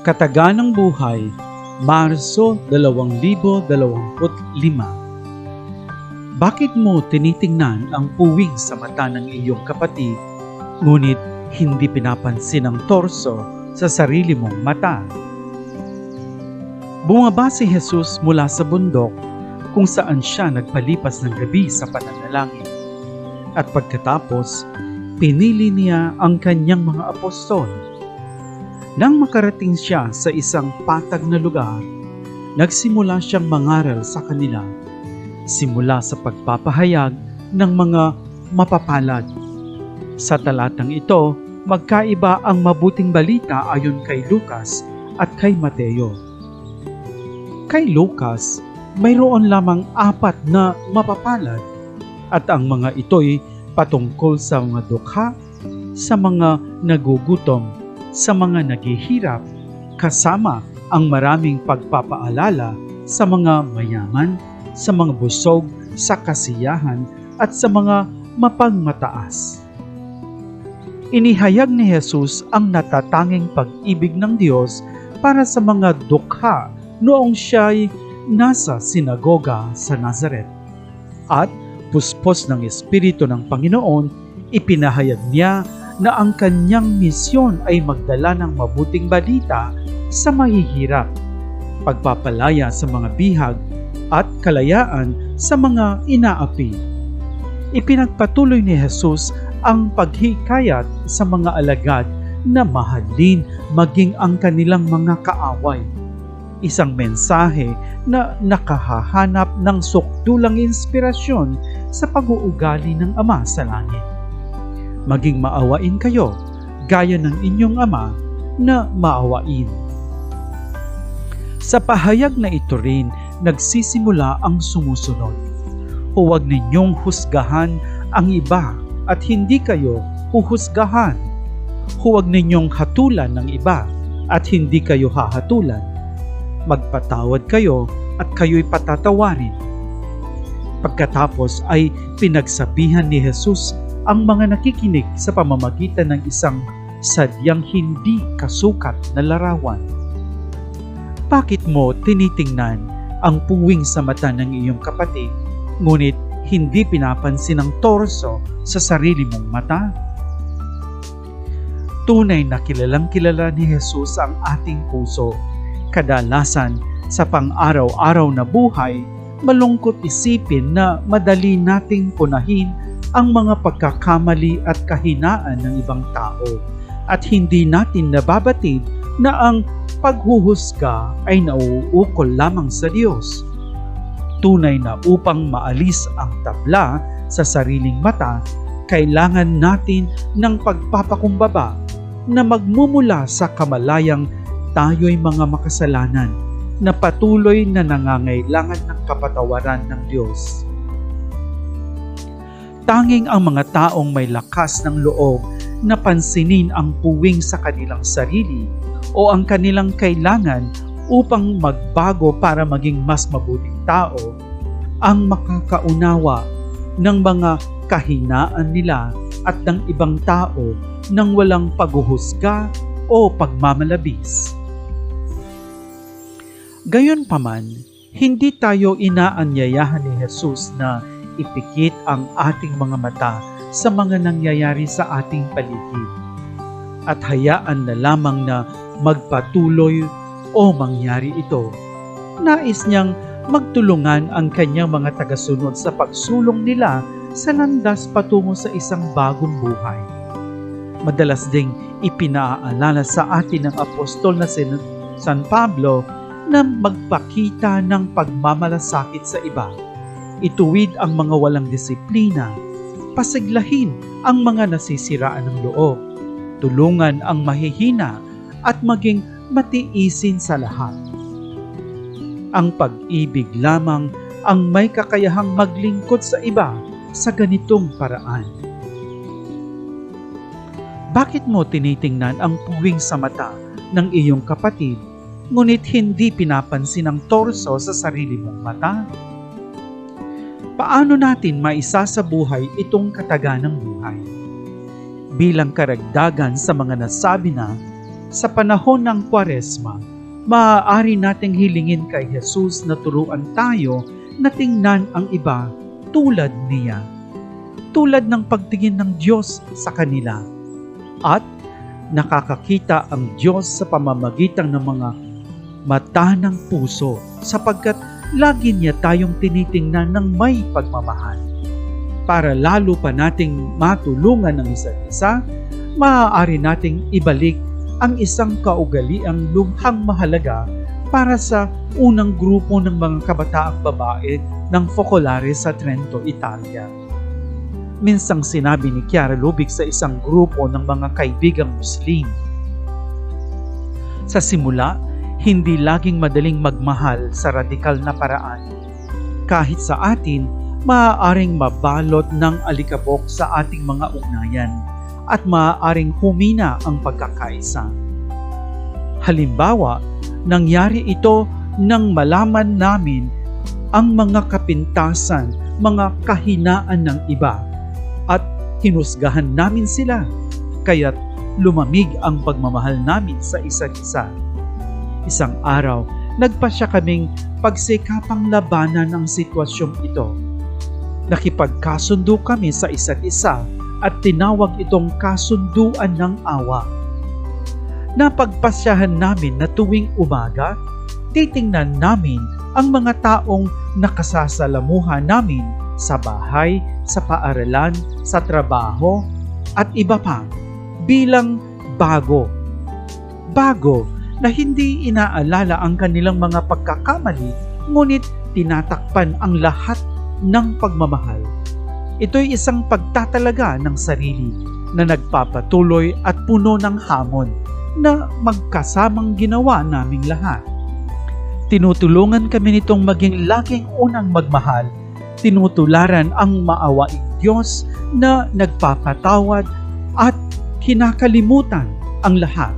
Kataganang Buhay, Marso 2025 Bakit mo tinitingnan ang puwing sa mata ng iyong kapatid, ngunit hindi pinapansin ang torso sa sarili mong mata? Bumaba si Jesus mula sa bundok kung saan siya nagpalipas ng gabi sa pananalangin. At pagkatapos, pinili niya ang kanyang mga apostol. Nang makarating siya sa isang patag na lugar, nagsimula siyang mangaral sa kanila, simula sa pagpapahayag ng mga mapapalad. Sa talatang ito, magkaiba ang mabuting balita ayon kay Lucas at kay Mateo. Kay Lucas, mayroon lamang apat na mapapalad at ang mga ito'y patungkol sa mga dukha, sa mga nagugutom, sa mga naghihirap, kasama ang maraming pagpapaalala sa mga mayaman, sa mga busog, sa kasiyahan, at sa mga mapagmataas. Inihayag ni Jesus ang natatanging pag-ibig ng Diyos para sa mga dukha noong siya'y nasa sinagoga sa Nazaret. At puspos ng Espiritu ng Panginoon, ipinahayag niya na ang kanyang misyon ay magdala ng mabuting balita sa mahihirap, pagpapalaya sa mga bihag at kalayaan sa mga inaapi. Ipinagpatuloy ni Jesus ang paghikayat sa mga alagad na mahalin maging ang kanilang mga kaaway isang mensahe na nakahahanap ng sukdulang inspirasyon sa pag-uugali ng Ama sa langit. Maging maawain kayo gaya ng inyong Ama na maawain. Sa pahayag na ito rin, nagsisimula ang sumusunod. Huwag ninyong husgahan ang iba at hindi kayo huhusgahan. Huwag ninyong hatulan ng iba at hindi kayo hahatulan magpatawad kayo at kayo'y patatawarin. Pagkatapos ay pinagsabihan ni Jesus ang mga nakikinig sa pamamagitan ng isang sadyang hindi kasukat na larawan. Bakit mo tinitingnan ang puwing sa mata ng iyong kapatid, ngunit hindi pinapansin ang torso sa sarili mong mata? Tunay na kilalang kilala ni Jesus ang ating puso Kadalasan sa pang-araw-araw na buhay, malungkot isipin na madali nating punahin ang mga pagkakamali at kahinaan ng ibang tao at hindi natin nababatid na ang paghuhusga ay nauukol lamang sa Diyos. Tunay na upang maalis ang tabla sa sariling mata, kailangan natin ng pagpapakumbaba na magmumula sa kamalayang tayo'y mga makasalanan na patuloy na nangangailangan ng kapatawaran ng Diyos. Tanging ang mga taong may lakas ng loob na pansinin ang puwing sa kanilang sarili o ang kanilang kailangan upang magbago para maging mas mabuting tao, ang makakaunawa ng mga kahinaan nila at ng ibang tao nang walang paghuhusga o pagmamalabis. Gayon paman, hindi tayo inaanyayahan ni Jesus na ipikit ang ating mga mata sa mga nangyayari sa ating paligid at hayaan na lamang na magpatuloy o mangyari ito. Nais niyang magtulungan ang kanyang mga tagasunod sa pagsulong nila sa landas patungo sa isang bagong buhay. Madalas ding ipinaalala sa atin ng apostol na si San Pablo na magpakita ng pagmamalasakit sa iba. Ituwid ang mga walang disiplina. Pasiglahin ang mga nasisiraan ng loob. Tulungan ang mahihina at maging matiisin sa lahat. Ang pag-ibig lamang ang may kakayahang maglingkod sa iba sa ganitong paraan. Bakit mo tinitingnan ang puwing sa mata ng iyong kapatid ngunit hindi pinapansin ang torso sa sarili mong mata? Paano natin maisasabuhay itong kataganang buhay? Bilang karagdagan sa mga nasabi na, sa panahon ng Kwaresma, maaari nating hilingin kay Jesus na turuan tayo na tingnan ang iba tulad niya. Tulad ng pagtingin ng Diyos sa kanila. At nakakakita ang Diyos sa pamamagitan ng mga mata ng puso sapagkat lagi niya tayong tinitingnan ng may pagmamahal. Para lalo pa nating matulungan ng isa't isa, maaari nating ibalik ang isang kaugaliang lubhang mahalaga para sa unang grupo ng mga kabataang babae ng Focolare sa Trento, Italia. Minsang sinabi ni Chiara Lubig sa isang grupo ng mga kaibigang Muslim. Sa simula, hindi laging madaling magmahal sa radikal na paraan. Kahit sa atin, maaaring mabalot ng alikabok sa ating mga ugnayan at maaaring humina ang pagkakaisa. Halimbawa, nangyari ito nang malaman namin ang mga kapintasan, mga kahinaan ng iba at hinusgahan namin sila kaya't lumamig ang pagmamahal namin sa isa't isa. Isang araw, nagpasya kaming pagsikapang labanan ang sitwasyong ito. Nakipagkasundo kami sa isa't isa at tinawag itong kasunduan ng awa. Napagpasyahan namin na tuwing umaga, titingnan namin ang mga taong nakasasalamuha namin sa bahay, sa paaralan, sa trabaho, at iba pa bilang bago. Bago na hindi inaalala ang kanilang mga pagkakamali, ngunit tinatakpan ang lahat ng pagmamahal. Ito'y isang pagtatalaga ng sarili na nagpapatuloy at puno ng hamon na magkasamang ginawa naming lahat. Tinutulungan kami nitong maging laging unang magmahal. Tinutularan ang maawaing Diyos na nagpapatawad at kinakalimutan ang lahat.